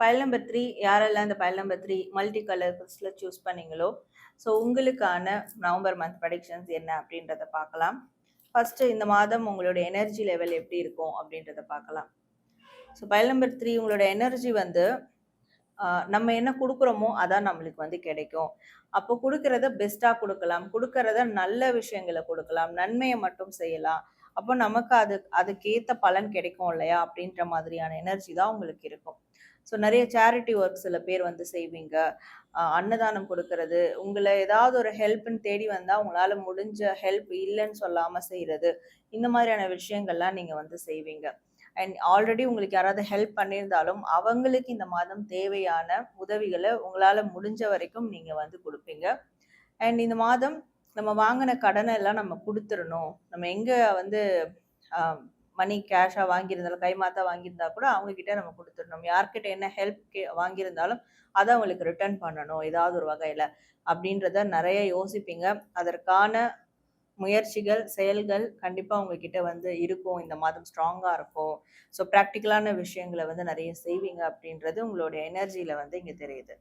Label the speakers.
Speaker 1: File number three யாரெல்லாம் இந்த pile number three multi கலர்ஸில் சூஸ் பண்ணீங்களோ ஸோ உங்களுக்கான நவம்பர் மந்த் ப்ரடிக்ஷன்ஸ் என்ன அப்படின்றத பார்க்கலாம். ஃபர்ஸ்ட் இந்த மாதம் உங்களோட எனர்ஜி லெவல் எப்படி இருக்கும் அப்படின்றத பார்க்கலாம். ஸோ பயல் நம்பர் த்ரீ உங்களோட எனர்ஜி வந்து நம்ம என்ன கொடுக்குறோமோ அதான் நம்மளுக்கு வந்து கிடைக்கும். அப்போ கொடுக்கறத பெஸ்ட்டாக கொடுக்கலாம். கொடுக்கறத நல்ல விஷயங்களை கொடுக்கலாம். நன்மையை மட்டும் செய்யலாம். அப்போ நமக்கு அது அதுக்கேற்ற பலன் கிடைக்கும் இல்லையா அப்படின்ற மாதிரியான எனர்ஜி தான் உங்களுக்கு இருக்கும். ஸோ நிறைய சேரிட்டி ஒர்க் சில பேர் வந்து செய்வீங்க. அன்னதானம் கொடுக்கறது. உங்களை ஏதாவது ஒரு ஹெல்ப்னு தேடி வந்தால் உங்களால் முடிஞ்ச ஹெல்ப் இல்லைன்னு சொல்லாமல் செய்கிறது இந்த மாதிரியான விஷயங்கள்லாம் நீங்கள் வந்து செய்வீங்க. அண்ட் ஆல்ரெடி உங்களுக்கு யாராவது ஹெல்ப் பண்ணியிருந்தாலும் அவங்களுக்கு இந்த மாதம் தேவையான உதவிகளை உங்களால் முடிஞ்ச வரைக்கும் நீங்கள் வந்து கொடுப்பீங்க. அண்ட் இந்த மாதம் நம்ம வாங்கின கடனை எல்லாம் நம்ம கொடுத்துடணும். நம்ம எங்கே வந்து மணி கேஷாக வாங்கியிருந்தாலும் கைமாத்தா வாங்கியிருந்தா கூட அவங்கக்கிட்ட நம்ம கொடுத்துடணும். யார்கிட்ட என்ன ஹெல்ப் கே வாங்கியிருந்தாலும் அதை அவங்களுக்கு ரிட்டர்ன் பண்ணணும் ஏதாவது ஒரு வகையில். அப்படின்றத நிறைய யோசிப்பீங்க. அதற்கான முயற்சிகள் செயல்கள் கண்டிப்பாக உங்ககிட்ட வந்து இருக்கும். இந்த மாதம் ஸ்ட்ராங்காக இருக்கும். ஸோ ப்ராக்டிக்கலான விஷயங்களை வந்து நிறைய செய்வீங்க அப்படின்றது உங்களுடைய எனர்ஜியில் வந்து இங்கே தெரியுது.